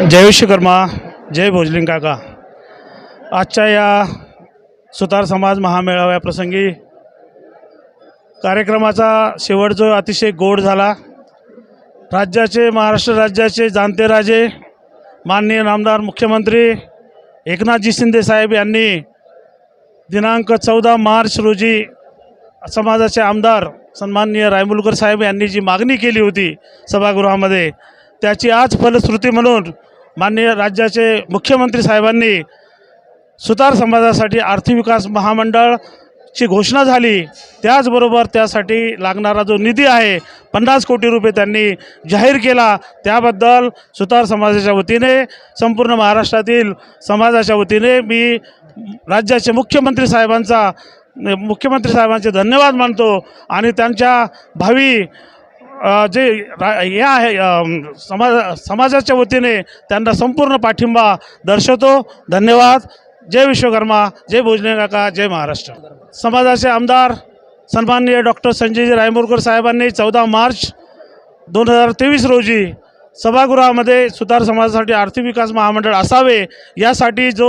जय विश्वकर्मा जय भोजलिंग काका. आजच्या या सुतार समाज महामेळाव्याप्रसंगी कार्यक्रमाचा शेवट जो अतिशय गोड झाला. राज्याचे महाराष्ट्र राज्याचे जाणते राजे माननीय नामदार मुख्यमंत्री एकनाथजी शिंदे साहेब यांनी दिनांक चौदा मार्च रोजी समाजाचे आमदार सन्माननीय रायमुलकर साहेब यांनी जी मागणी केली होती सभागृहामध्ये त्याची आज फलश्रुती म्हणून माननीय राज्याचे मुख्यमंत्री साहेबांनी सुतार समाजासाठी आर्थिक विकास महामंडळची घोषणा झाली त्याचबरोबर त्यासाठी लागणारा जो निधी आहे पन्नास कोटी रुपये त्यांनी जाहीर केला त्याबद्दल सुतार समाजाच्या वतीने संपूर्ण महाराष्ट्रातील समाजाच्या वतीने मी राज्याचे मुख्यमंत्री साहेबांचा मुख्यमंत्री साहेबांचे धन्यवाद मानतो आणि त्यांच्या भावी जे रा हे आहे समाज समाजाच्या वतीने त्यांना संपूर्ण पाठिंबा दर्शवतो. धन्यवाद. जय विश्वकर्मा जय भोजने काका जय महाराष्ट्र. समाजाचे आमदार सन्माननीय डॉक्टर संजयजी रायमोरकर साहेबांनी चौदा मार्च दोन हजार तेवीस रोजी सभागृहामध्ये सुतार समाजासाठी आर्थिक विकास महामंडळ असावे यासाठी जो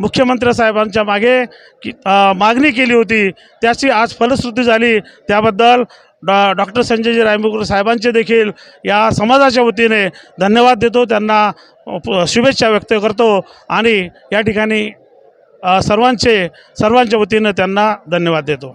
मुख्यमंत्री साहेबांच्या मागे की मागणी केली होती त्याची आज फलश्रुती झाली. त्याबद्दल डॉ डॉक्टर संजयजी रायमुकर साहेबांचे देखील या समाजाच्या वतीने धन्यवाद देतो. त्यांना शुभेच्छा व्यक्त करतो आणि या ठिकाणी सर्वांचे सर्वांच्या वतीनं त्यांना धन्यवाद देतो.